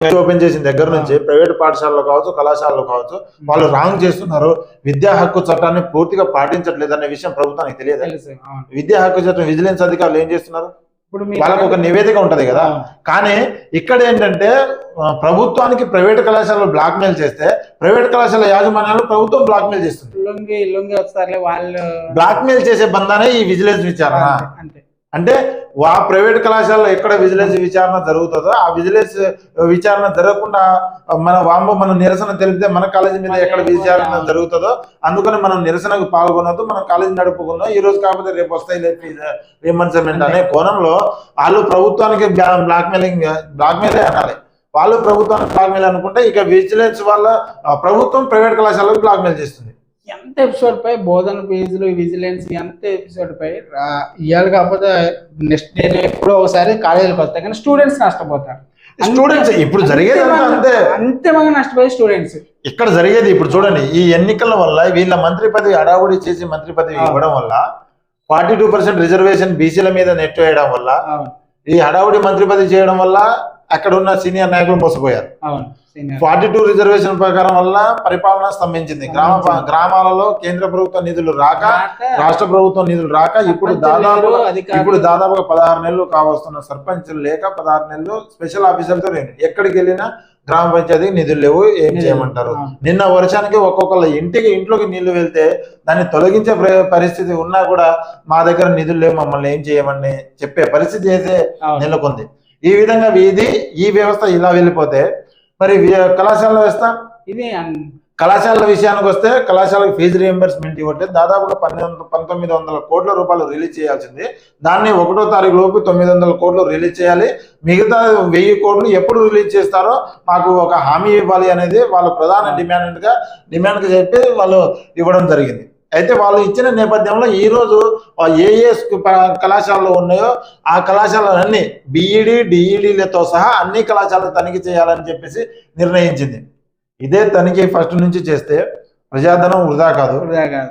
Open చేసిన దగ్గర నుంచి ప్రైవేట్ పాఠశాలలో కావచ్చు కళాశాలలో కావచ్చు వాళ్ళు రాంగ్ చేస్తున్నారు. విద్యా హక్కు చట్టాన్ని పూర్తిగా పాటించట్లేదు అనే విషయం ప్రభుత్వానికి తెలియదు. విద్యా హక్కు చట్టం విజిలెన్స్ అధికారులు ఏం చేస్తున్నారు? ఇప్పుడు మీరు వాళ్ళకు ఒక నివేదిక ఉంటది కదా. కానీ ఇక్కడ ఏంటంటే ప్రభుత్వానికి ప్రైవేట్ కళాశాలలు బ్లాక్ మెయిల్ చేస్తే ప్రైవేట్ కళాశాల యాజమాన్యాలు ప్రభుత్వం బ్లాక్ మెయిల్ చేస్తుంది బ్లాక్ మెయిల్ చేసే బంధానే ఈ విజిలెన్స్ విచారణ. అంతే. అంటే ఆ ప్రైవేట్ కళాశాలలో ఎక్కడ విజిలెన్స్ విచారణ జరుగుతుందో ఆ విజిలెన్స్ విచారణ జరగకుండా మన వాంబో మనం నిరసన తెలిపితే మన కాలేజీ మీద ఎక్కడ విచారణ జరుగుతుందో అందుకని మనం నిరసనకు పాల్గొనొద్దు మనం కాలేజీ నడుపుకుందాం. ఈ రోజు కాకపోతే రేపు వస్తాయి రీఎంబర్స్మెంట్ అనే కోణంలో వాళ్ళు ప్రభుత్వానికి బ్లాక్ మెయిలింగ్ బ్లాక్ మెయిలే అనాలి. వాళ్ళు ప్రభుత్వానికి బ్లాక్ మెయిల్ అనుకుంటే ఇక విజిలెన్స్ వల్ల ఆ, ప్రభుత్వం ప్రైవేట్ కళాశాలకు బ్లాక్ మెయిల్ చేస్తుంది. ఎంత ఎపిసోడ్ పై బోధన ఫీజులు విజిలెన్స్ ఎంత ఎపిసోడ్ పై? ఇవాళ కాకపోతే నెక్స్ట్ డే ఎప్పుడో ఒకసారి కాలేజీకి వస్తాయి కానీ స్టూడెంట్స్ నష్టపోతారు. స్టూడెంట్స్ ఇప్పుడు జరిగేది అంతా అంతే. అంతేమంగా నష్టపోయే స్టూడెంట్స్ ఇక్కడ జరిగేది ఇప్పుడు చూడండి ఈ ఎన్నికల వల్ల వీళ్ళ మంత్రి పదవి అడావుడి చేసి మంత్రి పదవి. ఇవ్వడం వల్ల ఫార్టీ టూ పర్సెంట్ రిజర్వేషన్ బీసీల మీద నెట్ వేయడం వల్ల ఈ హడావుడి మంత్రి పదవి చేయడం వల్ల అక్కడ ఉన్న సీనియర్ నాయకులు మోసపోయారు. ఫార్టీ టూ రిజర్వేషన్ ప్రకారం వల్ల పరిపాలన స్తంభించింది గ్రామ గ్రామాలలో కేంద్ర ప్రభుత్వ నిధులు రాక రాష్ట్ర ప్రభుత్వం నిధులు రాక ఇప్పుడు దాదాపు ఇప్పుడు దాదాపుగా పదహారు నెలలు కావస్తున్న సర్పంచులు లేక పదహారు నెలలు స్పెషల్ ఆఫీసర్తో ఎక్కడికి వెళ్ళినా గ్రామ పంచాయతీకి నిధులు లేవు ఏం. చేయమంటారు. నిన్న వర్షానికి ఒక్కొక్కళ్ళ ఇంటికి ఇంట్లోకి నీళ్ళు వెళ్తే దాన్ని తొలగించే ప్ర- పరిస్థితి ఉన్నా కూడా మా దగ్గర నిధులు లేవు మమ్మల్ని ఏం చేయమని చెప్పే పరిస్థితి అయితే. నెలకొంది ఈ విధంగా ఇది ఈ వ్యవస్థ ఇలా వెళ్ళిపోతే మరి వి- కళాశాల వ్యవస్థ ఇది కళాశాలల విషయానికి వస్తే కళాశాలకు ఫీజు రియంబర్స్మెంట్ ఇవ్వటే దాదాపుగా పన్నెండు పంతొమ్మిది వందల కోట్ల రూపాయలు రిలీజ్ చేయాల్సింది. దాన్ని ఒకటో తారీఖు లోపు తొమ్మిది వందల కోట్లు రిలీజ్ చేయాలి. మిగతా వెయ్యి కోట్లు ఎప్పుడు రిలీజ్ చేస్తారో మాకు ఒక హామీ ఇవ్వాలి అనేది వాళ్ళ ప్రధాన డిమాండ్గా డిమాండ్గా చెప్పి వాళ్ళు ఇవ్వడం జరిగింది. అయితే వాళ్ళు ఇచ్చిన నేపథ్యంలో ఈ రోజు ఏ ఏ కళాశాలలు ఉన్నాయో ఆ కళాశాలలన్నీ బీఈడి డిఈడిలతో సహా అన్ని కళాశాలలు తనిఖీ చేయాలని చెప్పేసి నిర్ణయించింది. ఇదే తనిఖీ ఫస్ట్ నుంచి చేస్తే ప్రజాధనం వృధా కాదు.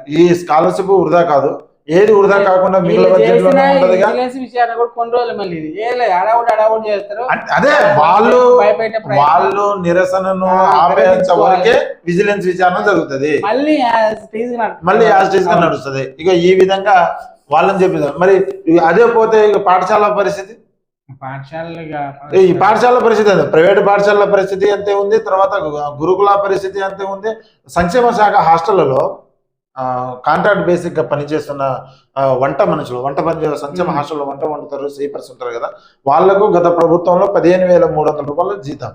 ఈ స్కాలర్షిప్ వృధా కాదు. ఏది వృధా కాకుండా మిగిలిన వీళ్ళు బడ్జెట్లో చేసిన ఉంటదిగా? విజిలెన్స్ విచారణ కూడా కొన్ని రోజులు మళ్ళీ ఇది. ఏ లేదు అడావుడు అడావుడు చేస్తారు. అదే వాళ్ళు. వాళ్ళు నిరసనను ఆపేంత. వరకే విజిలెన్స్ విచారణ జరుగుతుంది. మళ్ళీ యాజ్ టీజ్. మళ్ళీ గా నడుస్తుంది. ఇక ఈ విధంగా వాళ్ళని చెప్పేది. మరి అదే పోతే ఇక పాఠశాల పరిస్థితి? పాఠశాలలుగా ఈ పాఠశాల పరిస్థితి అంతే ప్రైవేట్ పాఠశాలల పరిస్థితి అంతే ఉంది. తర్వాత గురుకుల పరిస్థితి అంతే ఉంది. సంక్షేమ శాఖ హాస్టళ్ళలో కాంట్రాక్ట్ బేసిక్గా పనిచేస్తున్న వంట మనుషులు వంట పని సంక్షేమ. హాస్టల్లో వంట వండుతారు స్లీపర్స్ ఉంటారు కదా వాళ్ళకు గత ప్రభుత్వంలో పదిహేను వేల మూడు వందల రూపాయల జీతం